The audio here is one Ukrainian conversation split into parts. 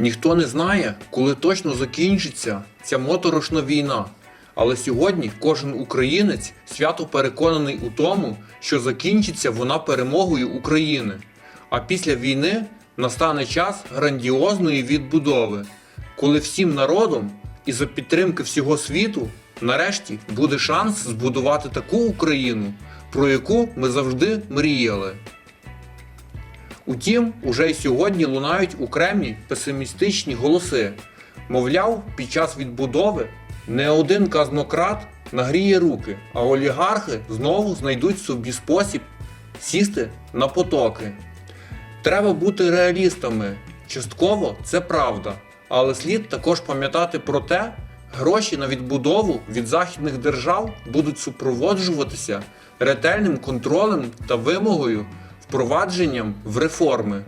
Ніхто не знає, коли точно закінчиться ця моторошна війна. Але сьогодні кожен українець свято переконаний у тому, що закінчиться вона перемогою України. А після війни настане час грандіозної відбудови, коли всім народом і за підтримки всього світу нарешті буде шанс збудувати таку Україну, про яку ми завжди мріяли. Утім, уже й сьогодні лунають окремі песимістичні голоси. Мовляв, під час відбудови не один казнократ нагріє руки, а олігархи знову знайдуть собі спосіб сісти на потоки. Треба бути реалістами. Частково це правда, але слід також пам'ятати про те, гроші на відбудову від західних держав будуть супроводжуватися ретельним контролем та вимогою впровадженням в реформи.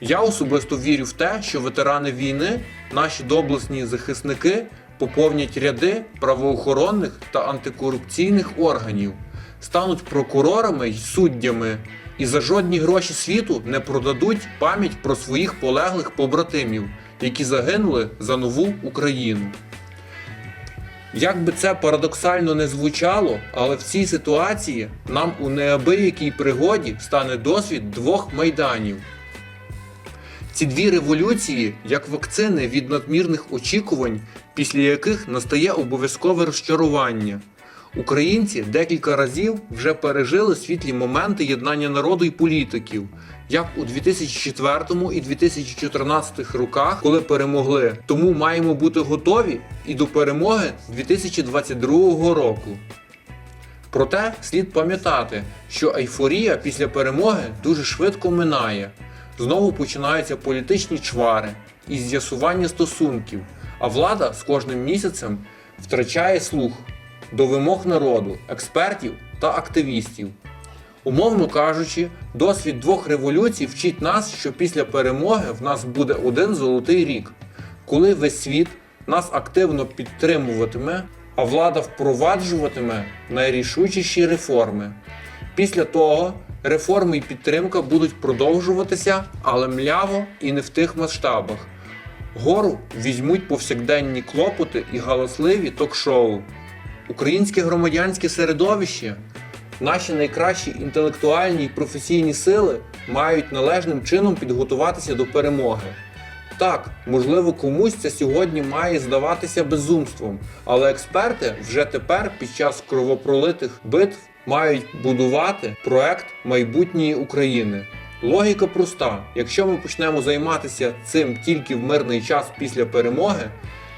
Я особисто вірю в те, що ветерани війни, наші доблесні захисники, поповнять ряди правоохоронних та антикорупційних органів, стануть прокурорами й суддями і за жодні гроші світу не продадуть пам'ять про своїх полеглих побратимів, які загинули за нову Україну. Як би це парадоксально не звучало, але в цій ситуації нам у неабиякій пригоді стане досвід двох майданів. Ці дві революції як вакцини від надмірних очікувань, після яких настає обов'язкове розчарування. Українці декілька разів вже пережили світлі моменти єднання народу і політиків, як у 2004 і 2014 роках, коли перемогли. Тому маємо бути готові і до перемоги 2022 року. Проте слід пам'ятати, що ейфорія після перемоги дуже швидко минає. Знову починаються політичні чвари і з'ясування стосунків, а влада з кожним місяцем втрачає слух до вимог народу, експертів та активістів. Умовно кажучи, досвід двох революцій вчить нас, що після перемоги в нас буде один золотий рік, коли весь світ нас активно підтримуватиме, а влада впроваджуватиме найрішучіші реформи. Після того реформи і підтримка будуть продовжуватися, але мляво і не в тих масштабах. Гору візьмуть повсякденні клопоти і галасливі ток-шоу. Українське громадянське середовище, наші найкращі інтелектуальні і професійні сили мають належним чином підготуватися до перемоги. Так, можливо, комусь це сьогодні має здаватися безумством, але експерти вже тепер під час кровопролитих битв мають будувати проект майбутньої України. Логіка проста: якщо ми почнемо займатися цим тільки в мирний час після перемоги,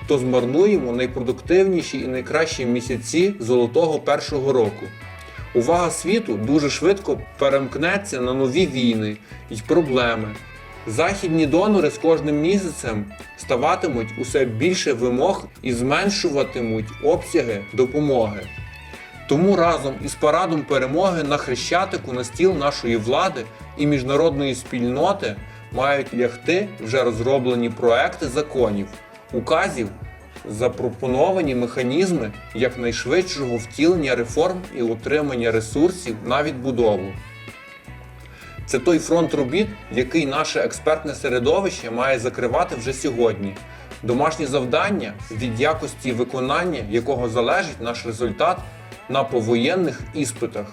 то змарнуємо найпродуктивніші і найкращі місяці золотого першого року. Увага світу дуже швидко перемкнеться на нові війни і проблеми. Західні донори з кожним місяцем ставатимуть усе більше вимог і зменшуватимуть обсяги допомоги. Тому разом із парадом перемоги на хрещатику на стіл нашої влади і міжнародної спільноти мають лягти вже розроблені проекти законів, указів, запропоновані механізми якнайшвидшого втілення реформ і отримання ресурсів на відбудову. Це той фронт робіт, який наше експертне середовище має закривати вже сьогодні. Домашнє завдання, від якості виконання якого залежить наш результат на повоєнних іспитах.